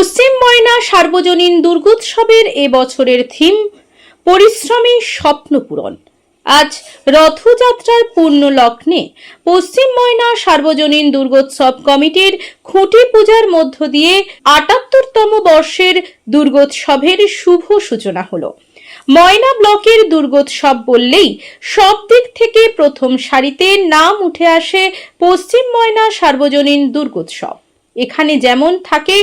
পশ্চিম ময়না সার্বজনীন দুর্গোৎসবের এবছরের থিম, পরিশ্রমী স্বপ্ন পূরণ। আজ রথযাত্রার পূর্ণ লগ্নে পশ্চিম ময়না সার্বজনীন দুর্গোৎসব কমিটির খুঁটি পূজার মধ্য দিয়ে আটাত্তরতম বর্ষের দুর্গোৎসবের শুভ সূচনা হলো। ময়না ব্লকের দুর্গোৎসব বললেই সব দিক থেকে প্রথম সারিতে নাম উঠে আসে পশ্চিম ময়না সার্বজনীন দুর্গোৎসব। এখানে যেমন থাকে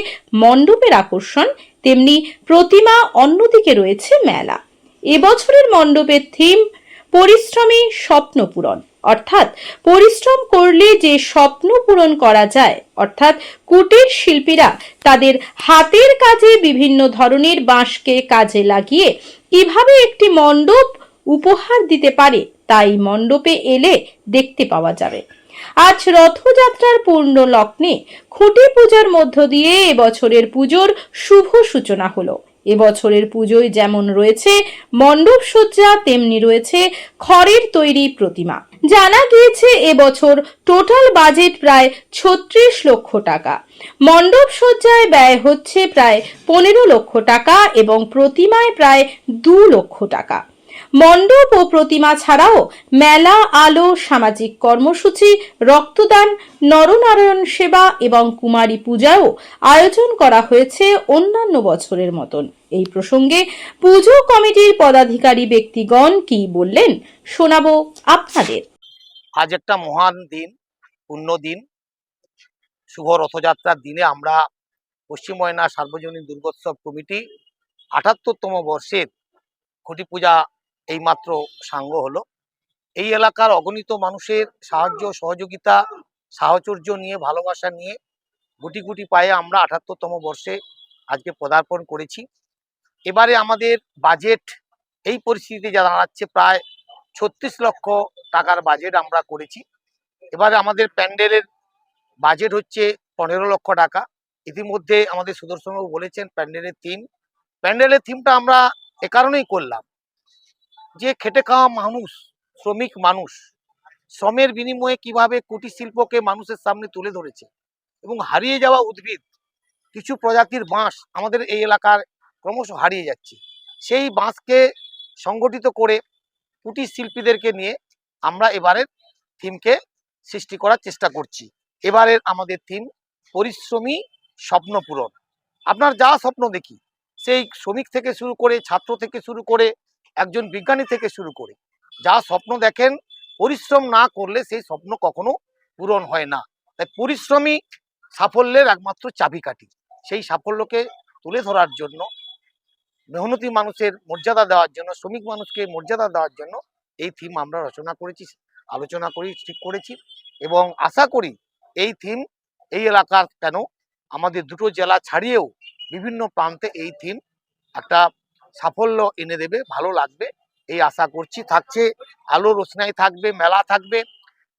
মণ্ডপের আকর্ষণ, তেমনি প্রতিমা অন্যদিকে রয়েছে মেলা। এবছরের মণ্ডপের থিম পরিশ্রমী স্বপ্ন পূরণ। অর্থাৎ পরিশ্রম করলে যে স্বপ্ন পূরণ করা যায়, অর্থাৎ কুটির শিল্পীরা তাদের হাতের কাজে বিভিন্ন ধরনের বাঁশকে কাজে লাগিয়ে কীভাবে একটি মণ্ডপ উপহার দিতে পারে, তাই মণ্ডপে এলে দেখতে পাওয়া যাবে। আজ রথযাত্রার পূর্ণ লগ্নে খুঁটি পূজার মধ্য দিয়ে এবছরের পুজোর শুভ সূচনা হলো। এবছরের পুজোয় যেমন রয়েছে মণ্ডপ সজ্জা, তেমনি রয়েছে খড়ের তৈরি প্রতিমা। জানা গিয়েছে এবছর টোটাল বাজেট প্রায় ছত্রিশ লক্ষ টাকা। মণ্ডপ সজ্জায় ব্যয় হচ্ছে প্রায় পনেরো লক্ষ টাকা এবং প্রতিমায় প্রায় দু লক্ষ টাকা। মণ্ডপ ও প্রতিমা ছাড়াও মেলা, আলো, সামাজিক কর্মসূচি, রক্তদান, নরনারায়ণ সেবা এবং কুমারী পূজাও আয়োজন করা হয়েছে অন্যান্য বছরের মতন। এই প্রসঙ্গে পুজো কমিটির পদাধিকারী ব্যক্তিগণ কি বললেন শোনাবো আপনাদের। আজ একটা মহান দিন, পুণ্য দিন। শুভ রথযাত্রার দিনে আমরা পশ্চিম ময়না সার্বজনীন দুর্গোৎসব কমিটি আটাত্তরতম বর্ষের খুঁটি পূজা এইমাত্র সাঙ্গ হলো। এই এলাকার অগণিত মানুষের সাহায্য, সহযোগিতা, সাহচর্য নিয়ে, ভালোবাসা নিয়ে গুটি গুটি পায়ে আমরা আটাত্তরতম বর্ষে আজকে পদার্পণ করেছি। এবারে আমাদের বাজেট এই পরিস্থিতিতে যা দাঁড়াচ্ছে প্রায় ছত্রিশ লক্ষ টাকার বাজেট আমরা করেছি। এবারে আমাদের প্যান্ডেলের বাজেট হচ্ছে পনেরো লক্ষ টাকা। ইতিমধ্যে আমাদের সুদর্শনবাবু বলেছেন প্যান্ডেলের থিম প্যান্ডেলের থিমটা আমরা এ কারণেই করলাম যে খেটে খাওয়া মানুষ, শ্রমিক মানুষ, শ্রমের বিনিময়ে কীভাবে কুটির শিল্পকে মানুষের সামনে তুলে ধরেছে এবং হারিয়ে যাওয়া উদ্ভিদ, কিছু প্রজাতির বাঁশ আমাদের এই এলাকার ক্রমশ হারিয়ে যাচ্ছে। সেই বাঁশকে সংগঠিত করে কুটির শিল্পীদেরকে নিয়ে আমরা এবারের থিমকে সৃষ্টি করার চেষ্টা করছি। এবারের আমাদের থিম পরিশ্রমী স্বপ্ন পূরণ। আপনার যা স্বপ্ন দেখি, সেই শ্রমিক থেকে শুরু করে, ছাত্র থেকে শুরু করে একজন বিজ্ঞানী থেকে শুরু করে, যা স্বপ্ন দেখেন, পরিশ্রম না করলে সেই স্বপ্ন কখনো পূরণ হয় না। তাই পরিশ্রমী সাফল্যের একমাত্র চাবিকাঠি। সেই সাফল্যকে তুলে ধরার জন্য, মেহনতি মানুষের মর্যাদা দেওয়ার জন্য, শ্রমিক মানুষকে মর্যাদা দেওয়ার জন্য এই থিম আমরা রচনা করেছি, আলোচনা করি, ঠিক করেছি এবং আশা করি এই থিম এই এলাকার কেন আমাদের দুটো জেলা ছাড়িয়েও বিভিন্ন প্রান্তে এই থিম একটা সাফল্য এনে দেবে, ভালো লাগবে। এই আশা করছি, থাকছে। আলো রোশনাই থাকবে, মেলা থাকবে,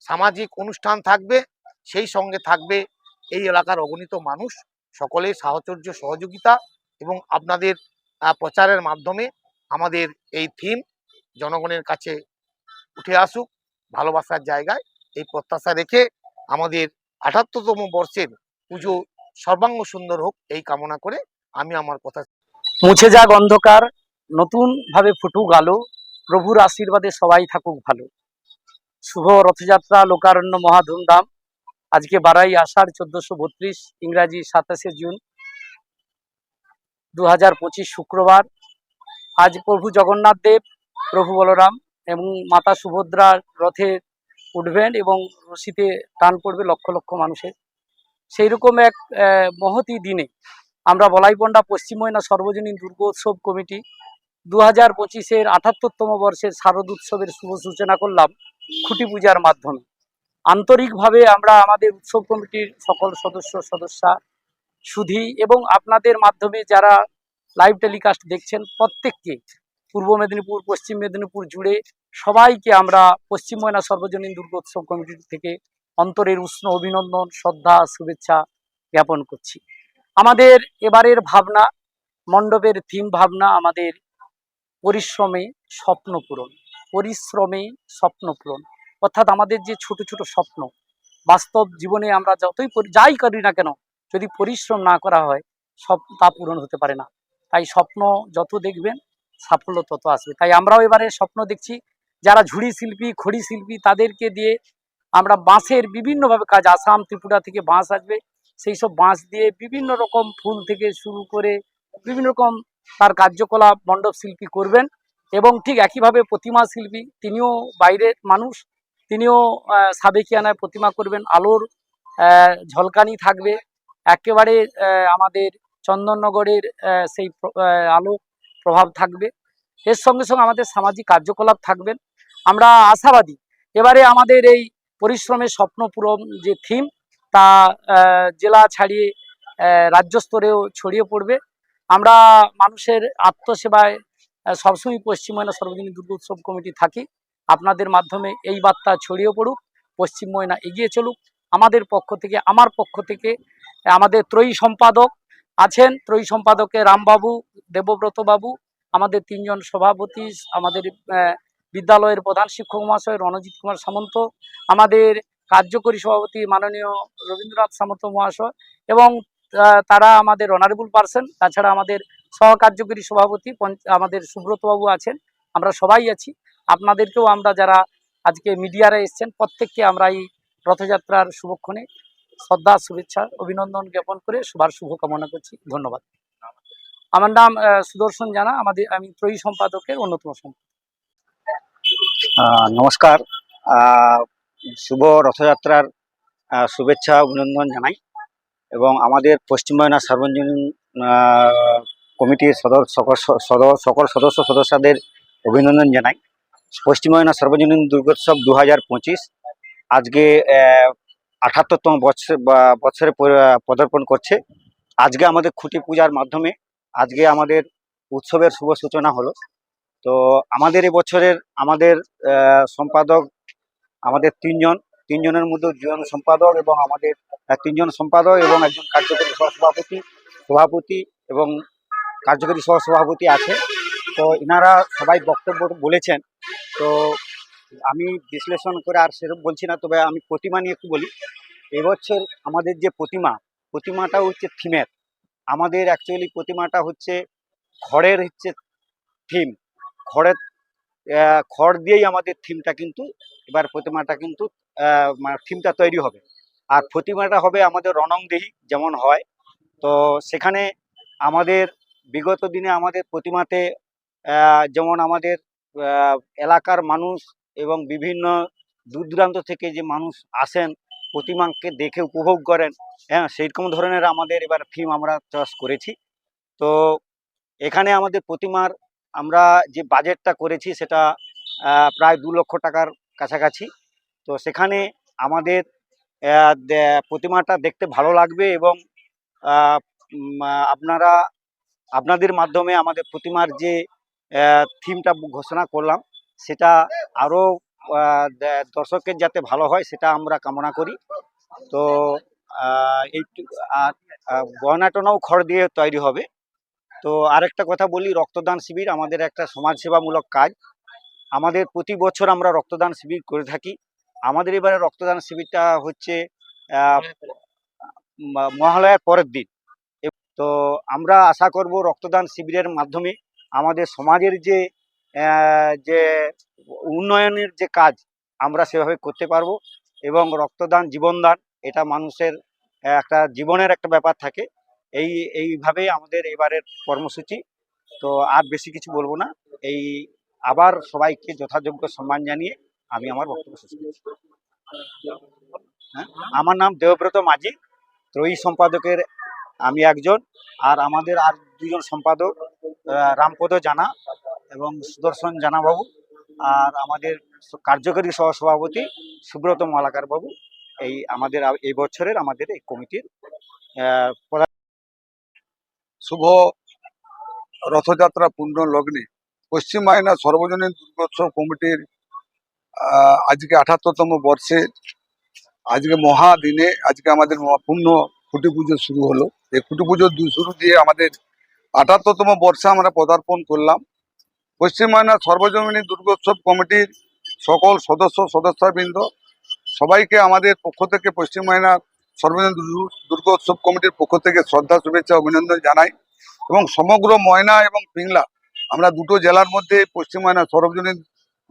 সামাজিক অনুষ্ঠান থাকবে, সেই সঙ্গে থাকবে এই এলাকার অগণিত মানুষ। সকলের সাহচর্য, সহযোগিতা এবং আপনাদের প্রচারের মাধ্যমে আমাদের এই থিম জনগণের কাছে উঠে আসুক। ভালোবাসার জায়গায় এই প্রত্যাশা রেখে আমাদের আঠাত্তরতম বর্ষের পুজো সর্বাঙ্গ সুন্দর হোক, এই কামনা করে আমি আমার কথা মুছে যাক অন্ধকার নতুন ভাবে ফুটুক আলো, প্রভুর আশীর্বাদে সবাই থাকুক ভালো। শুভ রথযাত্রা, লোকারণ্য মহাধুমধাম আজকে বারাই আষাঢ়, চোদ্দশো বত্রিশ, ইংরাজি সাতাশে জুন দু হাজার পঁচিশ শুক্রবার। আজ প্রভু জগন্নাথ দেব, প্রভু বলরাম এবং মাতা সুভদ্রার রথে উঠবেন এবং রশিতে টান পড়বে লক্ষ লক্ষ মানুষের। সেই রকম এক মহতি দিনে আমরা বলাইপন্ডা পশ্চিম ময়না সর্বজনীন দুর্গোৎসব কমিটি দু হাজার পঁচিশের আটাত্তরতম বর্ষের শারদ উৎসবের শুভ সূচনা করলাম খুঁটি পূজার মাধ্যমে। আন্তরিকভাবে আমরা আমাদের উৎসব কমিটির সকল সদস্য, সদস্যা, সুধী এবং আপনাদের মাধ্যমে যারা লাইভ টেলিকাস্ট দেখছেন, প্রত্যেককে পূর্ব মেদিনীপুর, পশ্চিম মেদিনীপুর জুড়ে সবাইকে আমরা পশ্চিম ময়না সর্বজনীন দুর্গোৎসব কমিটি থেকে অন্তরের উষ্ণ অভিনন্দন, শ্রদ্ধা, শুভেচ্ছা জ্ঞাপন করছি। আমাদের এবারের ভাবনা, মণ্ডপের থিম ভাবনা আমাদের পরিশ্রমে স্বপ্ন পূরণ, পরিশ্রমে স্বপ্ন পূরণ। অর্থাৎ আমাদের যে ছোট ছোট স্বপ্ন, বাস্তব জীবনে আমরা যতই যাই করি না কেন, যদি পরিশ্রম না করা হয়, সব তা পূরণ হতে পারে না। তাই স্বপ্ন যত দেখবেন, সাফল্য তত আসবে। তাই আমরাও এবারে স্বপ্ন দেখছি, যারা ঝুড়ি শিল্পী, খড়ি শিল্পী, তাদেরকে দিয়ে আমরা বাঁশের বিভিন্নভাবে কাজ, আসাম ত্রিপুরা থেকে বাঁশ আসবে সেই সব বাঁশ দিয়ে বিভিন্ন রকম ফুল থেকে শুরু করে বিভিন্ন রকম তার কার্যকলাপ, মণ্ডপ শিল্পী করবেন এবং ঠিক একইভাবে প্রতিমা শিল্পী, তিনিও বাইরের মানুষ, তিনিও সাবেকিয়ানায় প্রতিমা করবেন, আলোর ঝলকানি থাকবে, একেবারে আমাদের চন্দননগরের সেই আলো প্রভাব থাকবে। এর সঙ্গে সঙ্গে আমাদের সামাজিক কার্যকলাপ থাকবেন। আমরা আশাবাদী, এবারে আমাদের এই পরিশ্রমের স্বপ্ন পূরণ যে থিম তা জেলা ছাড়িয়ে রাজ্য স্তরেও ছড়িয়ে পড়বে। আমরা মানুষের আত্মসেবায় সবসময় পশ্চিম সর্বজনীন দুর্গোৎসব কমিটি থাকি। আপনাদের মাধ্যমে এই বার্তা ছড়িয়ে পড়ুক, পশ্চিম ময়না এগিয়ে চলুক। আমাদের পক্ষ থেকে, আমার পক্ষ থেকে, আমাদের ত্রয়ী সম্পাদক আছেন। ত্রয়ী সম্পাদকে রামবাবু, দেবব্রতবাবু, আমাদের তিনজন সভাপতি, আমাদের বিদ্যালয়ের প্রধান শিক্ষক মহাশয় রণজিৎ কুমার সামন্ত, আমাদের কার্যকরী সভাপতি মাননীয় রবীন্দ্রনাথ সামন্ত মহাশয় এবং তারা আমাদের অনারেবল পার্সন তাছাড়া আমাদের সহকার্যকরী সভাপতি আমাদের সুব্রতবাবু আছেন, আমরা সবাই আছি। আপনাদেরকেও আমরা যারা আজকে মিডিয়ারা এসছেন, প্রত্যেককে আমরা এই রথযাত্রার শুভক্ষণে শ্রদ্ধা, শুভেচ্ছা, অভিনন্দন জ্ঞাপন করে সবার শুভকামনা করছি। ধন্যবাদ। আমার নাম সুদর্শন জানা, আমাদের, আমি ত্রয়ী সম্পাদকের অন্যতম সম্পাদক। নমস্কার। শুভ রথযাত্রার শুভেচ্ছা অভিনন্দন জানাই এবং আমাদের পশ্চিমবঙ্গ সার্বজনীন কমিটির সদর, সকল স- সদ- সকল সদস্য সদস্যদের অভিনন্দন জানাই। পশ্চিমবঙ্গ সার্বজনীন দুর্গোৎসব দু হাজার পঁচিশ আজকে আঠাত্তরতম বৎসর, বা- বৎসরে পদার্পণ করছে। আজকে আমাদের খুঁটি পূজার মাধ্যমে আজকে আমাদের উৎসবের শুভ সূচনা হলো। তো আমাদের এবছরের আমাদের সম্পাদক আমাদের তিনজন, তিনজনের মধ্যে দুজন সম্পাদক এবং আমাদের তিনজন সম্পাদক এবং একজন কার্যকরী সহসভাপতি, সভাপতি এবং কার্যকরী সহসভাপতি আছে। তো এনারা সবাই বক্তব্য বলেছেন। তো আমি বিশ্লেষণ করে আর সেরকম বলছি না, তবে আমি প্রতিমা নিয়ে একটু বলি। এবছর আমাদের যে প্রতিমা, প্রতিমাটা হচ্ছে থিমের। আমাদের অ্যাকচুয়ালি প্রতিমাটা হচ্ছে খড়ের হচ্ছে থিম। খড়ের খড় দিয়েই আমাদের থিমটা কিন্তু এবার প্রতিমাটা কিন্তু থিমটা তৈরি হবে। আর প্রতিমাটা হবে আমাদের রণংদেহী যেমন হয়। তো সেখানে আমাদের, বিগত দিনে আমাদের প্রতিমাতে যেমন আমাদের এলাকার মানুষ এবং বিভিন্ন দূর দূরান্ত থেকে যে মানুষ আসেন, প্রতিমাকে দেখে উপভোগ করেন হ্যাঁ সেইরকম ধরনের আমাদের এবার থিম আমরা চয়েস করেছি। তো এখানে আমাদের প্রতিমার আমরা যে বাজেটটা করেছি সেটা প্রায় দু লক্ষ টাকার কাছাকাছি। তো সেখানে আমাদের প্রতিমাটা দেখতে ভালো লাগবে এবং আপনারা, আপনাদের মাধ্যমে আমাদের প্রতিমার যে থিমটা ঘোষণা করলাম, সেটা আরও দর্শকের যাতে ভালো হয় সেটা আমরা কামনা করি। তো এই আর খড় দিয়ে তৈরি হবে। তো আরেকটা কথা বলি, রক্তদান শিবির আমাদের একটা সমাজসেবামূলক কাজ। আমাদের প্রতি বছর আমরা রক্তদান শিবির করে থাকি। আমাদের এবারে রক্তদান শিবিরটা হচ্ছে মহালয়ার পরের দিন। তো আমরা আশা করব রক্তদান শিবিরের মাধ্যমে আমাদের সমাজের যে যে উন্নয়নের যে কাজ আমরা সেভাবে করতে পারব এবং রক্তদান জীবনদান এটা মানুষের একটা জীবনের একটা ব্যাপার থাকে। এই এইভাবেই আমাদের এবারের কর্মসূচি। তো আর বেশি কিছু বলব না। এই আবার সবাইকে যথাযোগ্য সম্মান জানিয়ে আমি আমার বক্তব্য শেষ করছি। হ্যাঁ? আমার নাম দেবব্রত মাঝি, ত্রয়ী সম্পাদকের আমি একজন, আর আমাদের আর দুজন সম্পাদক রামপদ জানা এবং সুদর্শন জানা বাবু আর আমাদের কার্যকরী সহসভাপতি সুব্রত মালাকার বাবু এই আমাদের এই বছরের আমাদের এই কমিটির প্রধান শুভ রথযাত্রা পূর্ণ লগ্নে পশ্চিম বাংলা সর্বজনীন দুর্গোৎসব কমিটির আজকে আঠাত্তরতম বর্ষে, আজকে মহা দিনে আজকে আমাদের মহা- পূর্ণ খুঁটি পুজো শুরু হলো। এই খুঁটি পুজোর দু- শুরু দিয়ে আমাদের আঠাত্তরতম বর্ষে আমরা পদার্পণ করলাম। পশ্চিম বাংলা সর্বজনীন দুর্গোৎসব কমিটির সকল সদস্য, সদস্যবৃন্দ, সবাইকে আমাদের পক্ষ থেকে পশ্চিম বাংলা সর্বজনীন দুর্গোৎসব কমিটির পক্ষ থেকে শ্রদ্ধা, শুভেচ্ছা, অভিনন্দন জানাই এবং সমগ্র ময়না এবং পিংলা আমরা দুটো জেলার মধ্যে পশ্চিম ময়না সর্বজনীন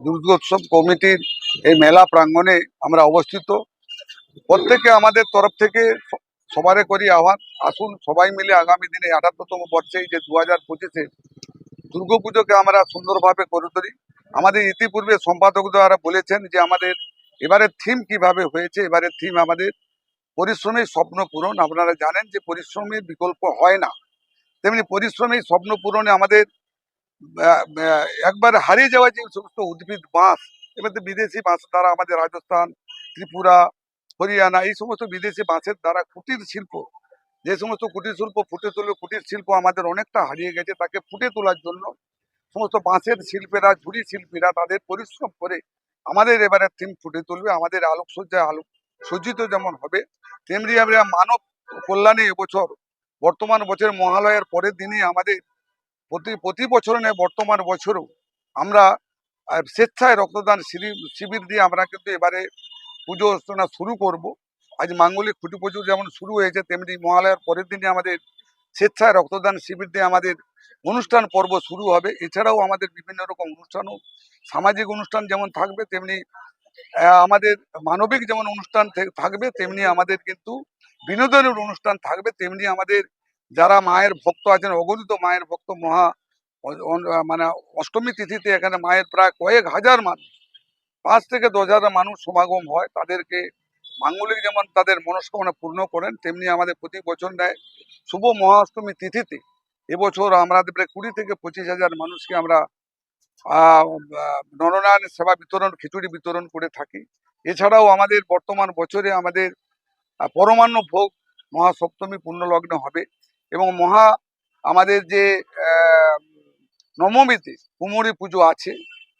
দুর্গোৎসব কমিটির এই মেলা প্রাঙ্গণে আমরা অবস্থিত। প্রত্যেকে আমাদের তরফ থেকে সবারে করি আহ্বান। আসুন সবাই মিলে আগামী দিনে আটাত্তরতম বর্ষে যে দু হাজার পঁচিশে দুর্গাপুজোকে আমরা সুন্দরভাবে করে তুলি। আমাদের ইতিপূর্বে সম্পাদক দ্বারা বলেছেন যে আমাদের এবারের থিম কীভাবে হয়েছে, এবারের থিম আমাদের পরিশ্রমের স্বপ্ন পূরণ। আপনারা জানেন যে পরিশ্রমের বিকল্প হয় না। তেমনি পরিশ্রমের স্বপ্ন পূরণে আমাদের একবার হারিয়ে যাওয়া যে সমস্ত উদ্ভিদ, বাঁশ এবার বিদেশি বাঁশ দ্বারা আমাদের রাজস্থান, ত্রিপুরা, হরিয়ানা, এই সমস্ত বিদেশি বাঁশের দ্বারা কুটির শিল্প, যে সমস্ত কুটির শিল্প ফুটে তুলবে কুটির শিল্প আমাদের অনেকটা হারিয়ে গেছে, তাকে ফুটে তোলার জন্য সমস্ত বাঁশের শিল্পীরা, ঝুড়ি শিল্পীরা তাদের পরিশ্রম করে আমাদের এবারে থিম ফুটে তুলবে, আমাদের আলোকসজ্জায় আলোক সজ্জিত যেমন হবে, তেমনি আমরা মানব কল্যাণে এবছর, বর্তমান বছর মহালয়ের পরের দিনই আমাদের প্রতি প্রতি বছর নেই বর্তমান বছরও আমরা স্বেচ্ছায় রক্তদান শিবির শিবির দিয়ে আমরা কিন্তু এবারে পুজো অর্চনা শুরু করব। আজ মাঙ্গলিক খুঁটি পুজো যেমন শুরু হয়েছে, তেমনি মহালয়ার পরের দিনে আমাদের স্বেচ্ছায় রক্তদান শিবির দিয়ে আমাদের অনুষ্ঠান পর্ব শুরু হবে। এছাড়াও আমাদের বিভিন্ন রকম অনুষ্ঠানও, সামাজিক অনুষ্ঠান যেমন থাকবে, তেমনি আমাদের মানবিক যেমন অনুষ্ঠান থাকবে, তেমনি আমাদের কিন্তু বিনোদনের অনুষ্ঠান থাকবে, তেমনি আমাদের যারা মায়ের ভক্ত আছেন, অগণিত মায়ের ভক্ত মহা মানে অষ্টমী তিথিতে এখানে মায়ের প্রায় কয়েক হাজার মানুষ, পাঁচ থেকে দশ হাজার মানুষ সমাগম হয়। তাদেরকে মাঙ্গলিক যেমন তাদের মনস্কামনা পূর্ণ করেন, তেমনি আমাদের প্রতি বছর নেয় শুভ মহাষ্টমী তিথিতে। এবছর আমাদের প্রায় কুড়ি থেকে পঁচিশ হাজার মানুষকে আমরা নরনারায়ণ সেবা বিতরণ, খিচুড়ি বিতরণ করে থাকি। এছাড়াও আমাদের বর্তমান বছরে আমাদের পরমান্ন ভোগ মহাসপ্তমী পুণ্যলগ্ন হবে। এবং মহা আমাদের যে নবমীতে কুমোরী পুজো আছে।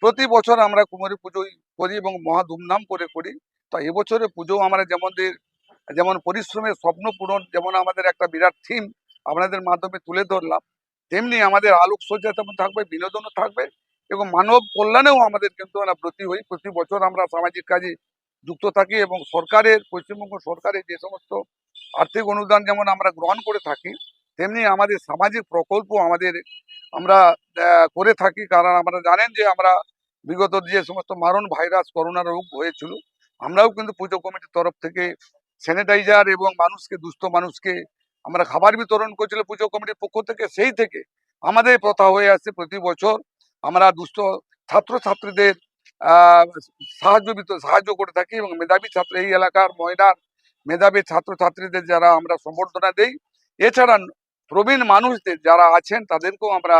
প্রতি বছর আমরা কুমোরী পুজোই করি এবং মহা ধুমধাম করে করি। তো এবছরে পুজো আমরা যেমন যেমন পরিশ্রমের স্বপ্ন পূরণ, যেমন আমাদের একটা বিরাট থিম আপনাদের মাধ্যমে তুলে ধরলাম, তেমনি আমাদের আলোকসজ্জা তেমন থাকবে, বিনোদনও থাকবে এবং মানব কল্যাণেও আমাদের কিন্তু আমরা ব্রতী হই। প্রতি বছর আমরা সামাজিক কাজে যুক্ত থাকি এবং সরকারের, পশ্চিমবঙ্গ সরকারের যে সমস্ত আর্থিক অনুদান যেমন আমরা গ্রহণ করে থাকি তেমনি আমাদের সামাজিক প্রকল্প আমাদের আমরা করে থাকি। কারণ আমরা জানেন যে আমরা বিগত যে সমস্ত মারণ ভাইরাস করোনা রোগ হয়েছিল, আমরাও কিন্তু পুজো কমিটির তরফ থেকে স্যানিটাইজার এবং মানুষকে, দুস্থ মানুষকে আমরা খাবার বিতরণ করেছিল পুজো কমিটির পক্ষ থেকে। সেই থেকে আমাদের প্রথা হয়ে আসছে প্রতি বছর আমরা দুস্থ ছাত্রছাত্রীদের সাহায্য সাহায্য করে থাকি এবং মেধাবী ছাত্র এই এলাকার ময়নার মেধাবী ছাত্রছাত্রীদের যারা আমরা সম্বর্ধনা দেই। এছাড়া প্রবীণ মানুষদের যারা আছেন, তাদেরকেও আমরা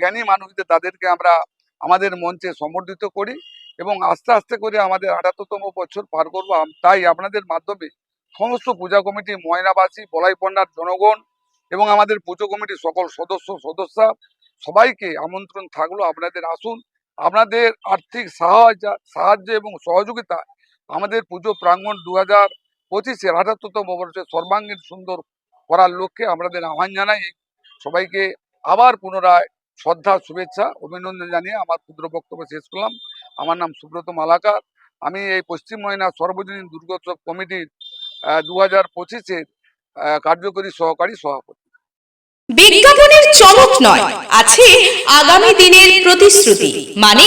জ্ঞানী মানুষদের তাদেরকে আমরা আমাদের মঞ্চে সমর্থিত করি এবং আস্তে আস্তে করে আমাদের আটাত্তরতম বছর পার করব। তাই আপনাদের মাধ্যমে সমস্ত পূজা কমিটি, ময়নাবাসী বলাইপন্ডার জনগণ এবং আমাদের পুজো কমিটির সকল সদস্য, সদস্যা সবাইকে আমন্ত্রণ থাকল। আপনাদের আসুন, আপনাদের আর্থিক সাহায্য সাহায্য এবং সহযোগিতা আমাদের পুজো প্রাঙ্গণ দু হাজার পঁচিশের আটাত্তরতম বর্ষের সর্বাঙ্গীন সুন্দর করার লক্ষ্যে আমাদের আহ্বান জানাই, সবাইকে আবার পুনরায় শ্রদ্ধা, শুভেচ্ছা, অভিনন্দন জানিয়ে আমার ক্ষুদ্র বক্তব্য শেষ করলাম। আমার নাম সুব্রত মালাকার। আমি এই পশ্চিম ময়না সর্বজনীন দুর্গোৎসব কমিটির দু হাজার পঁচিশের কার্যকরী সহকারী সভাপতি। বিজ্ঞাপনের চমক নয়, আছে আগামী দিনের প্রতিশ্রুতি মানে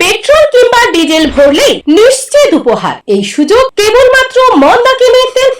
পেট্রোল কিংবা ডিজেল ভরলেই নিশ্চিত উপহার। এই সুযোগ কেবলমাত্র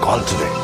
Call today.